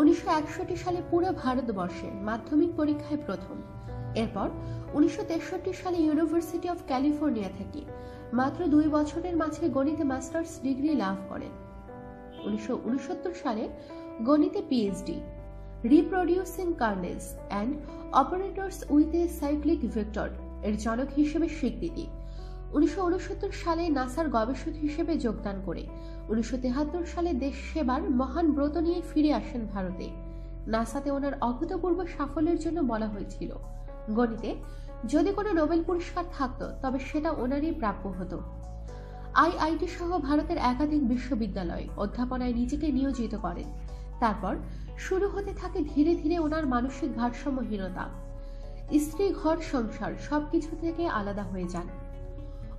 উনিশশো একষট্টি সালে পুরো ভারতবর্ষে মাধ্যমিক পরীক্ষায় প্রথম। এরপর উনিশশো তেষট্টি সালে ইউনিভার্সিটি অফ ক্যালিফোর্নিয়া থেকে মাত্র দুই বছরের মাঝে গণিতে মাস্টার্স ডিগ্রি লাভ করেন। উনিশশো উনসত্তর সালে গণিতে PhD reproducing kernels and operators with a cyclic vector এর জনক হিসেবে স্বীকৃতি। উনিশশো উনসত্তর সালে নাসার গবেষক হিসেবে যোগদান করে। উনিশশো সালে দেশ সেবার মহান ব্রত নিয়ে ফিরে আসেন ভারতে। নাসাতে ওনার অভূতপূর্ব সাফল্যের জন্য বলা হয়েছিল। গণিতে, যদি কোনো নোবেল পুরস্কার থাকতো, তবে সেটা ওনারই প্রাপ্য হতো। আইআইটি সহ ভারতের একাধিক বিশ্ববিদ্যালয় অধ্যাপনায় নিজেকে নিয়োজিত করেন। তারপর শুরু হতে থাকে ধীরে ধীরে ওনার মানসিক ভারসাম্যহীনতা। স্ত্রী, ঘর, সংসার সবকিছু থেকে আলাদা হয়ে যান।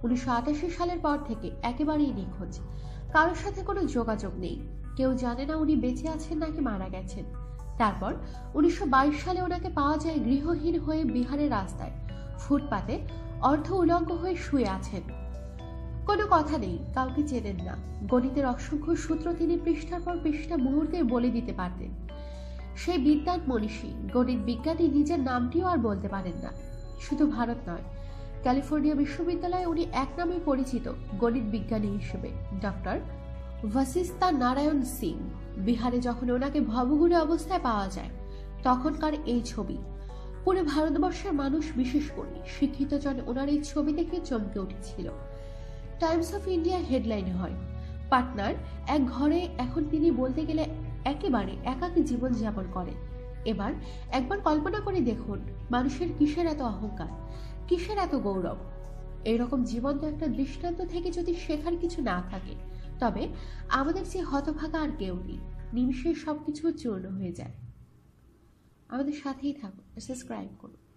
উনিশশো আটাশি সালের পর থেকে একেবারেই নিখোঁজ। কারোর সাথে কোনো যোগাযোগ নেই। কেউ জানে না উনি বেঁচে আছেন নাকি মারা গেছেন। তারপর উনিশশো বাইশ সালে ওনাকে পাওয়া যায় গৃহহীন হয়ে বিহারের রাস্তায়। ফুটপাতে অর্ধ উলঙ্গ হয়ে শুয়ে আছেন। কোনো কথা নেই, কাউকে চেনেন না। গণিতের অসংখ্য সূত্র তিনি পৃষ্ঠার পর পৃষ্ঠা মুহূর্তে বলে দিতে পারতেন। সেই বিদ্যান মনীষী গণিত বিজ্ঞানী নিজের নামটিও আর বলতে পারেন না। শুধু ভারত নয় ক্যালিফোর্নিয়া বিশ্ববিদ্যালয়ে উনি এক নামে পরিচিত, গণিত বিজ্ঞানী হিসেবে। ডক্টর ভাসিস্তা নারায়ণ সিং, বিহারে যখন ওনাকে ভবগুড়ি অবস্থায় পাওয়া যায়, তখনকার এই ছবি। পুরো ভারতবর্ষের মানুষ, বিশেষ করে শিক্ষিত জন, ওনার এই ছবি দেখে চমকে উঠেছিল। টাইমস অফ ইন্ডিয়া হেডলাইন হয়। পাটনার এক ঘরে এখন তিনি বলতে গেলে একেবারে একাকী জীবন যাপন করেন। এবার একবার কল্পনা করে দেখুন, মানুষের কিসের এত অহংকার, কিসের এত গৌরব? এইরকম জীবন্ত একটা দৃষ্টান্ত থেকে যদি শেখার কিছু না থাকে, তবে আমাদের যে হতভাগা আর কেউ নেই নিমিষে সবকিছু চূর্ণ হয়ে যায়। আমাদের সাথেই থাকুন সাবস্ক্রাইব করুন।